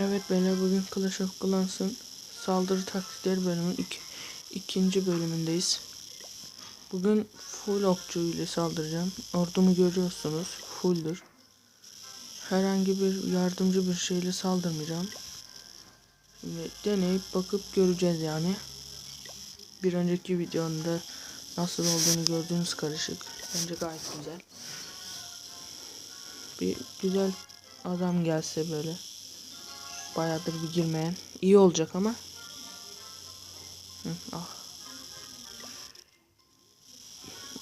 Evet beyler bugün Clash of Clans'ın saldırı taktikleri bölümünün iki, ikinci bölümündeyiz. Bugün full okçu ile saldıracağım. Ordumu görüyorsunuz. Full'dür. Herhangi bir yardımcı bir şeyle saldırmayacağım. Şimdi deneyip bakıp göreceğiz yani. Bir önceki videomda nasıl olduğunu gördüğünüz karışık. Bence gayet güzel. Bir güzel adam gelse böyle. Bayağıdır bir girmeyen. İyi olacak ama. Ah.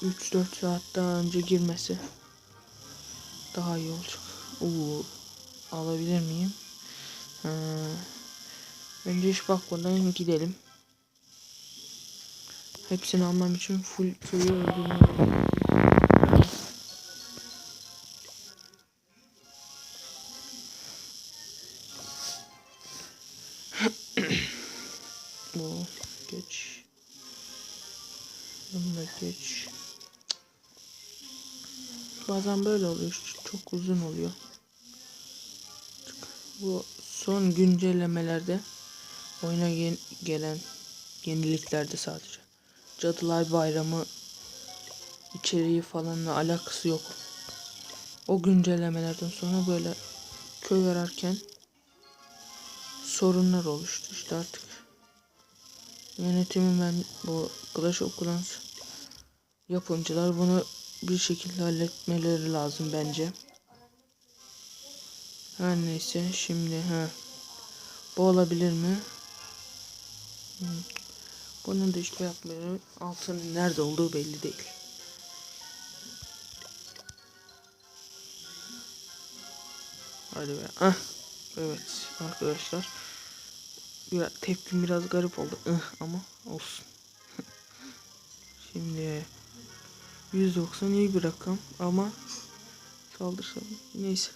3-4 saat daha önce girmesi daha iyi olacak. Oo, alabilir miyim? Ha. Önce hiç bakmadan gidelim. Hepsini almam için full köyü öldürmem. Bunu geç. Bazen böyle oluyor. Çok uzun oluyor. Bu son güncellemelerde oyuna gen- gelen yeniliklerde sadece. Cadılar Bayramı içeriği falanla alakası yok. O güncellemelerden sonra böyle köy ararken sorunlar oluştu işte artık. Yönetimin ben bu Clash of Clans yapımcılar bunu bir şekilde halletmeleri lazım bence. Her neyse şimdi ha bu olabilir mi? Hmm. Bunun da işte yapmıyorum. Altının nerede olduğu belli değil. Hadi be. Ah. Evet arkadaşlar. Biraz tepkim biraz garip oldu. Ih, ama olsun. Şimdi 190 iyi bir rakam ama saldırsam neyse.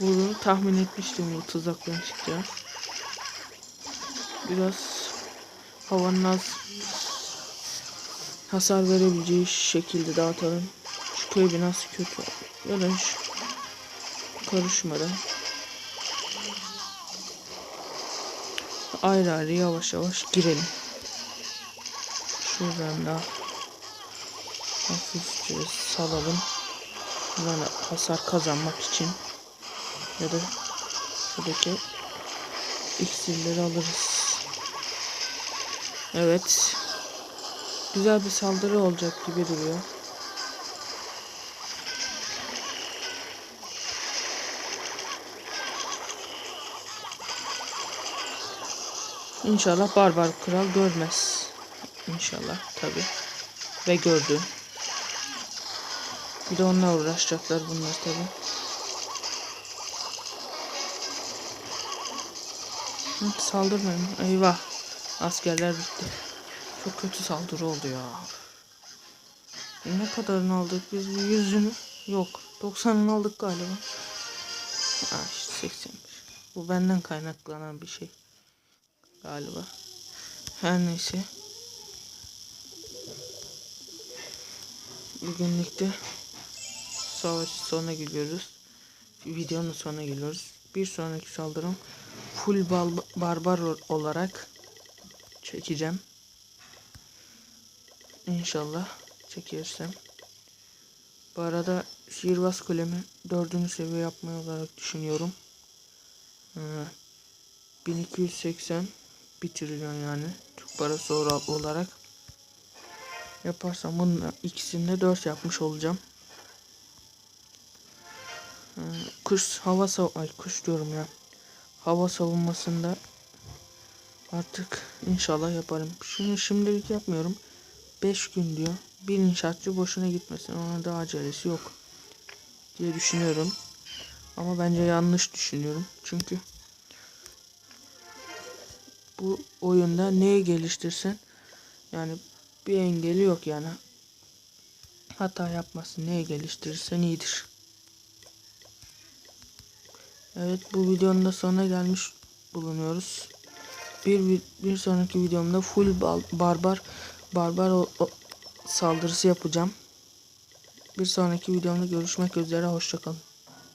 Bunu tahmin etmiştim bu tuzaktan çıkacağını. Biraz havanın az hasar verebileceği şekilde dağıtalım. Şu köy binası kötü. Ya şu karışmadan ayrı ayrı yavaş yavaş girelim. Şuradan da hafifçe salalım. Buradan hasar kazanmak için ya da şuradaki iksirleri alırız. Evet. Güzel bir saldırı olacak gibi duruyor. İnşallah barbar kral görmez. İnşallah tabi. Ve gördü. Bir de onunla uğraşacaklar bunlar tabi. Saldırmayın. Eyvah. Askerler bitti. Çok kötü saldırı oldu ya. Ne kadarını aldık biz? Yüzünü yok. 90'ını aldık galiba. Ha işte 80. Bu benden kaynaklanan bir şey. Galiba. Her neyse. Bugünlükte savaş sonuna geliyoruz. Videonun sonuna geliyoruz. Bir sonraki saldırım full bal barbar olarak çekeceğim. İnşallah çekersem. Bu arada sihirbaz kulemi dördüncü seviye yapmayı olarak düşünüyorum. Ee, 1280 bitiriyor yani. Türk parası olarak. Yaparsam bunun ikisini de 4 yapmış olacağım. Ee, kış hava sav ay kuş diyorum ya. Hava savunmasında artık inşallah yaparım. Şunu şimdilik yapmıyorum. 5 gün diyor. Bir inşaatçı boşuna gitmesin. Ona da acelesi yok. Diye düşünüyorum. Ama bence yanlış düşünüyorum. Çünkü bu oyunda neyi geliştirsen yani bir engeli yok yani. Hata yapmasın. Neyi geliştirirsen iyidir. Evet bu videonun da sonuna gelmiş bulunuyoruz. Bir, bir, sonraki videomda full barbar barbar o, o, saldırısı yapacağım. Bir sonraki videomda görüşmek üzere. Hoşçakalın.